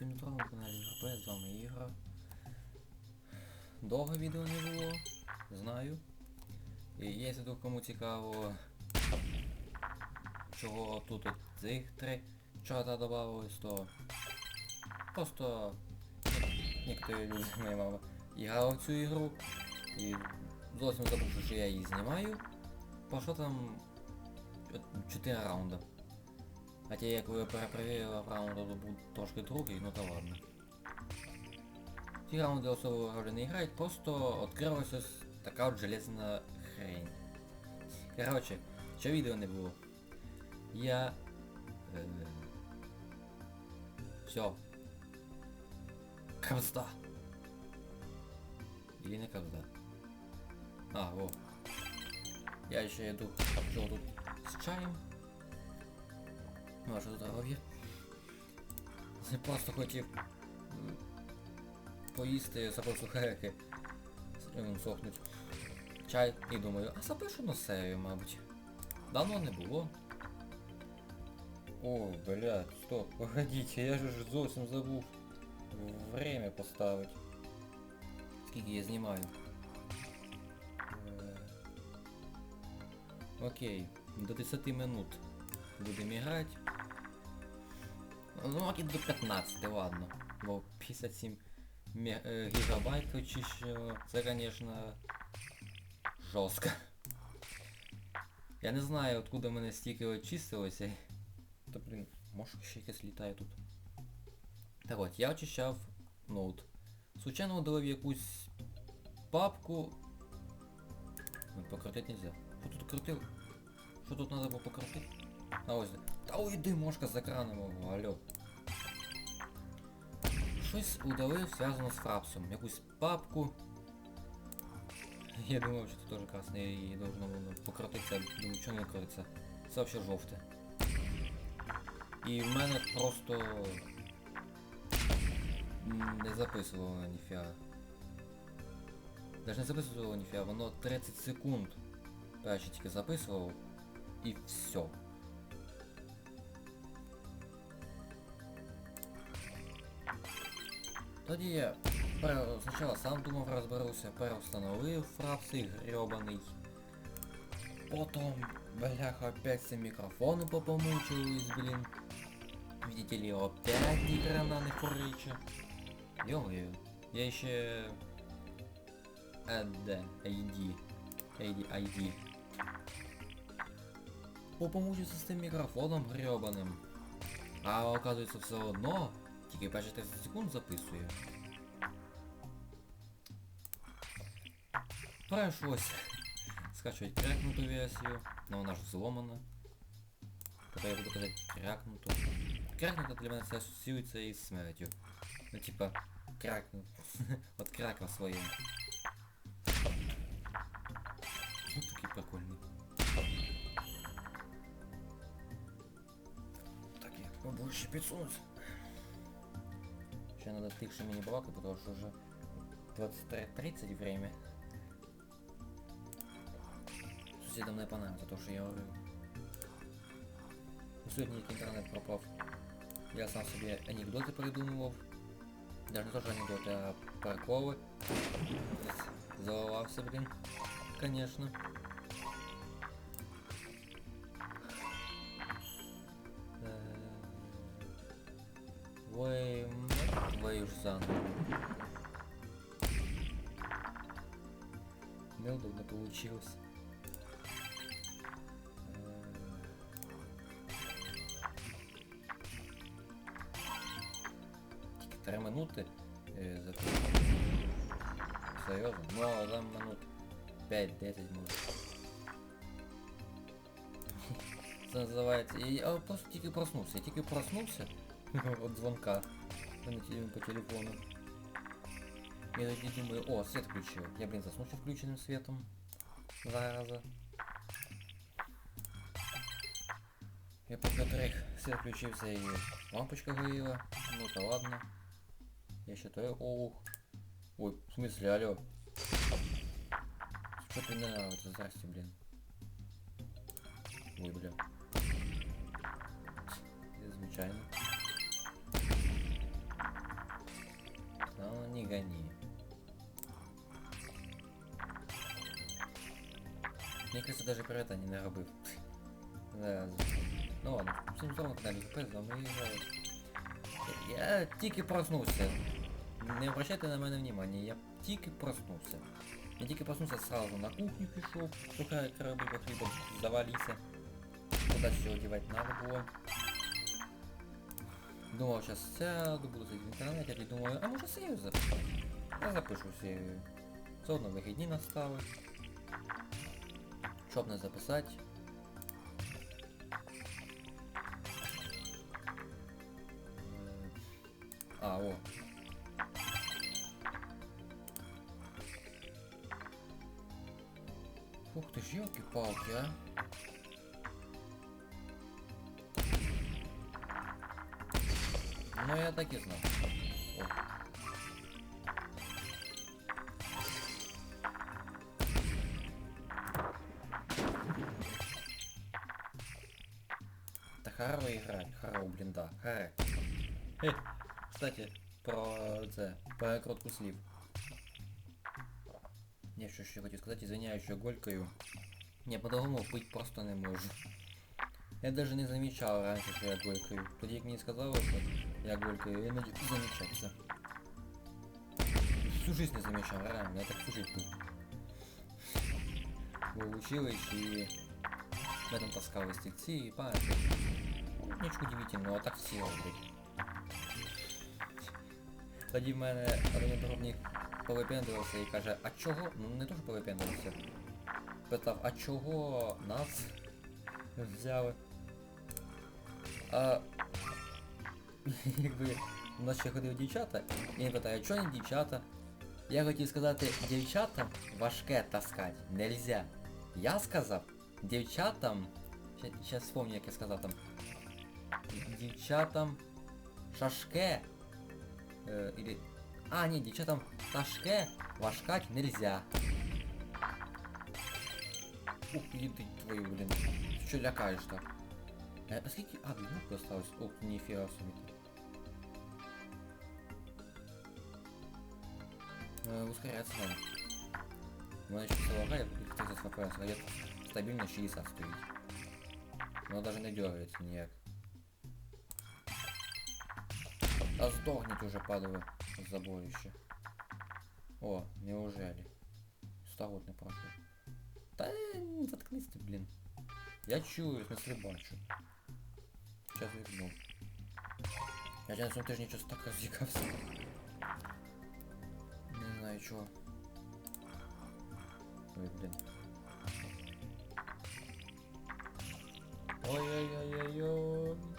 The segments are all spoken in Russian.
Всім здорово на каналі ГП, з вами Ігор. Довго відео не було, знаю. І якщо кому цікаво, чого тут от цих три чата додавалось, то просто некоторі люди моя мама грала в цю ігру і зовсім забув, що я її знімаю. Пошло там 4 раунда. Хотя я коли перепровірила раунд, то був трошки другий, ну то ладно. Ці раунди особо ролі не грають, просто відкрилася ось така от железна хрень. Короче, що відео не було. Я... Е, все. Кавзда. Или не кавзда. А, во. Я ще йду, що тут з чаєм. Ваше здоров'я. Я просто хотів поїсти сухарики. Сохнуть. Чай і думаю, а запишу на серію, мабуть. Давно не було. О, блядь, стоп, погодите, я ж зовсім забув время поставити. Скільки я знімаю. Е, Окей, до 10 минут будемо грати. Ну, окей, до 15, ладно. Бо 57 ме- е, гігабайт очищено. Це, конечно, жорстко. Я не знаю, откуда в мене стільки очистилося. Та блін, може ще якесь літає тут. Так от, я очищав ноут. Случайно удалив якусь папку. Ну, покрутити нельзя. Що тут крутив? Що тут треба було покрутити? А ось. Та уйди, мошка з екрану мого, алло. Щось удалив зв'язано з фрапсом. Якусь папку. Я думав, що це теж красне і должно було покрутитися, думаю, що не крутиться. Це взагалі жовте. І в мене просто не записувало ніфіга. Даже не записувало ніфіга, воно 30 секунд перше тільки записувало і все. Тоді я пере... спочатку сам думав розберуся, переустановив фрапси гребаний. Потом, бляха, опять все микрофоны попомучились, блин. Видите ли, опять ни хрена не фурича. Ё-моё, я еще... AD, ID, ID, ID. Попомучився з тим мікрофоном гребаним. А оказується все одно, Тільки бачите, секунд записує. Пройшлось. Скачивать крякнутую версию, но она же взломана. Когда я буду казать крякнутую. Крякнута для меня ассоциируется и с смертью. Ну типа, крякнут. вот краком своим. Ну такие прикольные. Так, я побольше 500 еще надо тысячи мини-блоков, потому что уже 20.30 время. Соседям не понравится то, что я говорю. Ну, сегодня интернет пропал Я сам себе анекдоты придумывал. Даже не тоже анекдоты, а приколы. Заловался, блин. Конечно. заново. Неудобно получилось. Тільки 3 минути е, за Серйозно? Ну, а там минут 5-10 може. Це називається. Я, я просто тільки проснувся. Я тільки проснувся от дзвонка по теле- по телефону. Я тоді думаю, о, свет включил. Я, блин, заснув ще включеним светом. Зараза. Я поки трек свет включився і лампочка горіла. Ну то ладно. Я считаю, ох. Ой, в смысле, алло. Что ты не нравится, здрасте, блин. даже про это не наробив. Да. Ну ладно, всім знову на каналі ГП, з вами Ігор. Я тільки проснувся. Не обращайте на мене внимания, я тільки проснувся. Я тільки проснувся сразу на кухню пішов, шукаю кораблі по хлібом, завалися. Куда все одевать надо было. Думал, сейчас сяду, буду сидеть в интернете, и думаю, а може серію записати? Я запишу серію. Заодно вихідні настали. Щоб не записати. М, А, о. Ух ты ж, елки-палки, а. Ну я так и знал. играть, хоро, блин, да, хоро. Е, Кстати, про це, про кротку слів. Я що ще хотів сказати, извиняюсь, що голькаю. Я по-другому пить просто не можу. Я даже не замечал раньше, что я голькаю. Тоді як мені сказали, що я голькаю, я начал замечать це. Всю жизнь не замечал, реально, я так всю жизнь пил. Был в училище, и в этом таскал стільці, і пам'ятаю. Нічого удивительного, а так всі роблять. Тоді в мене один одногрупник повипендувався і каже, а чого? Ну не то, що повипендувався. Питав, а чого нас взяли? А якби у нас ще ходив дівчата, і він питає, а чого не дівчата? Я хотів сказати, дівчатам важке таскати нельзя. Я сказав, дівчатам. Сейчас вспомню, як я сказав там. Дівчатам шашке. Э, или... А, не, дівчатам ташке важкать нельзя. Ух, еды твою, блин. Что лякаешь так? Э, а скільки... А, ну осталось. Ух, ніфіга собі. Э, ускоряться надо. У мене ще все лагає, і 30 FPS, а я стабільно 60 стоїть. Воно даже не дергається ніяк. А сдохнет уже падало заборище. О, неужели? 100 год не прошло. Да заткнись ты, блин. Я чую, в смысле бачу. Сейчас верну. Я на цьому тижні щось так роз'їкався. Не знаю чого. Ой, блин. Ой-ой-ой-ой-ой.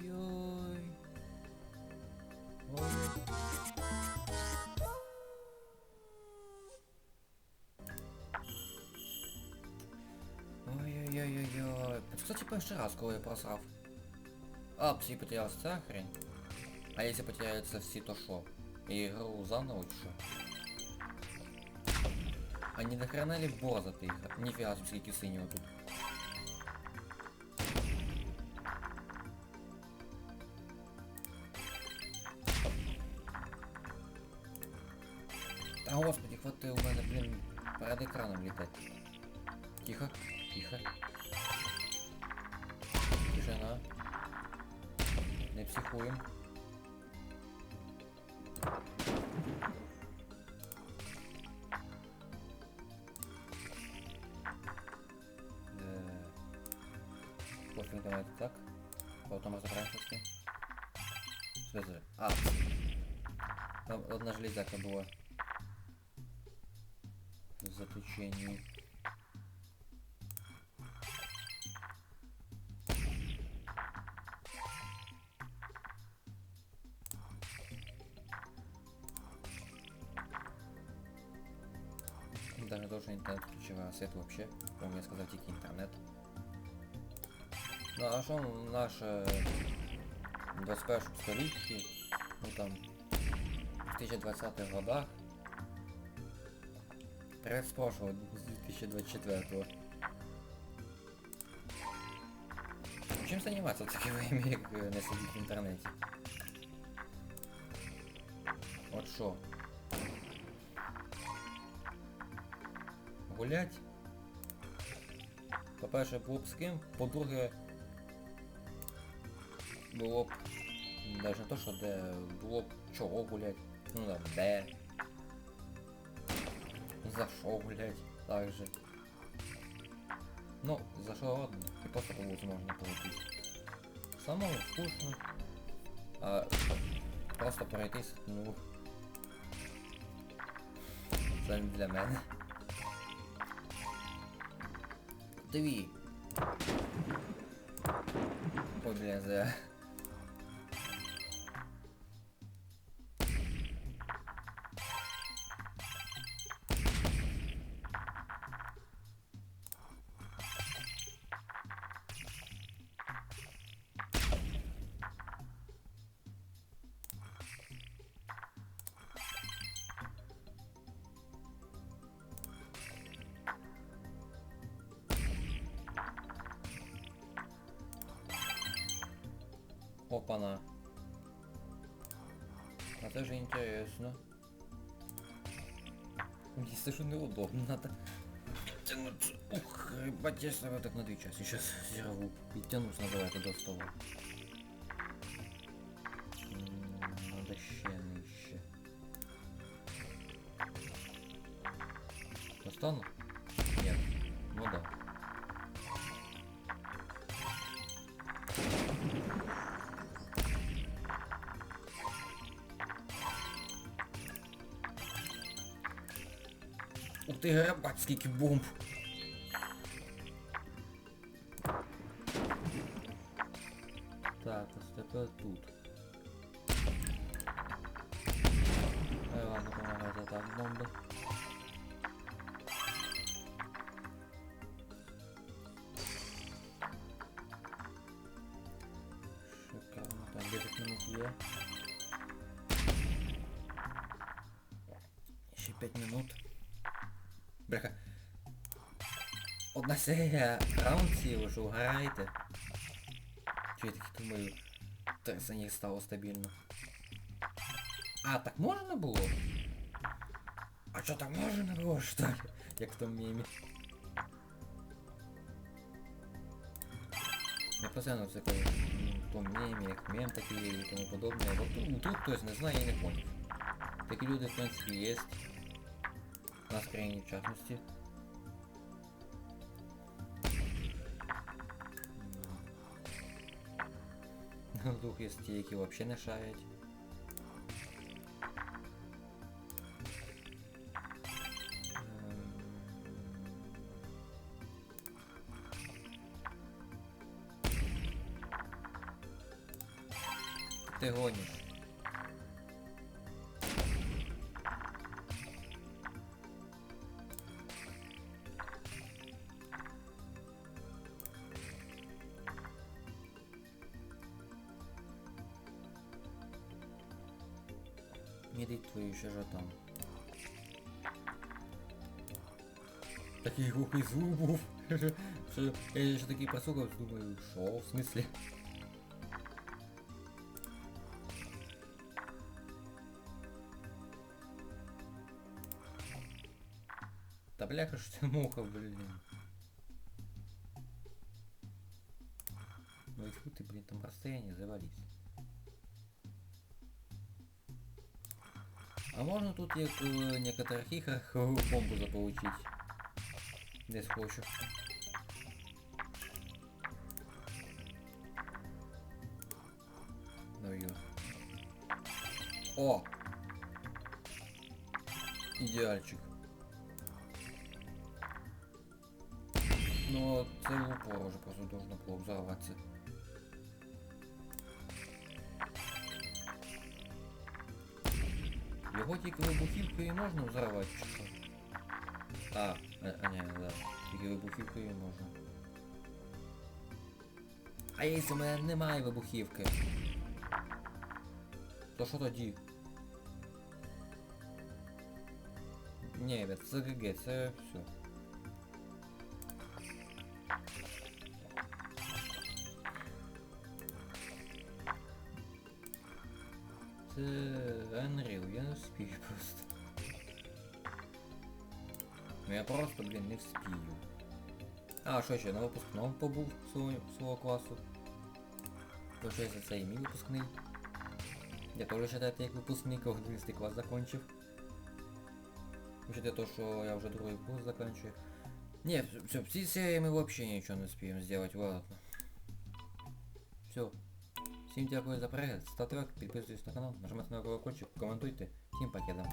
Ой-ой-ой-ой-ой. Ой. Ой-ой-ой-ой-ой. Это, кстати, прошлый раз, коли я просрав. А, всі потерялась ця хрень. А если потеряются все, то шо? И игру заново шо? А не нахрена ли борза ты игра? Нифига себе, скільки синього тут. господи, хвати у мене, блін, перед екраном літати. Тихо, тихо. Тишина. Не психуем. Е, Пофіг, давайте так. Потім розбираємося з тим. Слезы. А. Там одна железяка була. В заключении. Даже должен интернет включила свет вообще. Помню, я сказал тільки интернет. Ну а що в наше 21 столітті, ну там, в 2020-х годах, Привет с прошлого, с 2024 -го. чим займатися в таке время, як е, не сидіти в інтернеті? От що? Гулять? По-перше, було б з ким, по-друге, було б навіть не то, що де, було б чого гулять, ну да, де. За що гулять, так же. Ну, за що ладно, і просто по вулиці можна пройтись. Самому скучно. А просто пройтись, ну. Це не для мене. Дві. Ой, блін, зря. Опана. А це же интересно. Если что неудобно, надо тянуться. Ух, ебать, я себя так на две часа. Сейчас взорву. И тянусь, называется, до стола. Надо ще нижче. Достану? Нет. Ну да. Ти, грабать, скільки бомб. Так, ось тепер тут. Ай, ладно, помагайте так, бомби. Шикарно, так, 10 минут є. Ще 5 минут. Бляха. Одна серія раундів, ви що граєте? Чи я так думаю, трясання стало стабільно. А, так можна було? А що так можна було, що ли? Як в тому мемі. Я постійно це кажу, в тому мемі, як мем такий і тому подобне. От тут, тут хтось не знає, я не понял. Такі люди, в принципі, є. У нас в країні в частності. Ну, Дух є ті, які взагалі не шарять. Ем. Ти гониш. Такий глухий звук був. Що я ще такий послухав, думаю, що, в смислі? Та бляха ж ти муха, блін. Ну и фу ты, блин, там расстояние завались. А можно тут, як в некоторых играх, бомбу заполучить? Десь хочу. Ну ее. О! Ідеальчик. Ну, це в упор уже просто должно було взорваться. Його тільки вибухівкою можна взорвати вибухівкою можна. А якщо в мене немає вибухівки. То що тоді? Ні, ребят, це ГГ, це все. Це Unreal, я не вспію просто. Ну я просто, блин, не вспію. А, що ще, на випускному побув свого, свого класу. Получається, це і мій випускний. Я теж вважаю, як випускник, 11 клас закончив. Учитывая то, что я уже другой курс заканчиваю. Не, все, в цій серії ми вообще нічого не успіємо сделать, ладно. Все. Всім дякую за перегляд, ставте лайк, підписуйтесь на канал, нажимайте на колокольчик, коментуйте. Всім пакетом.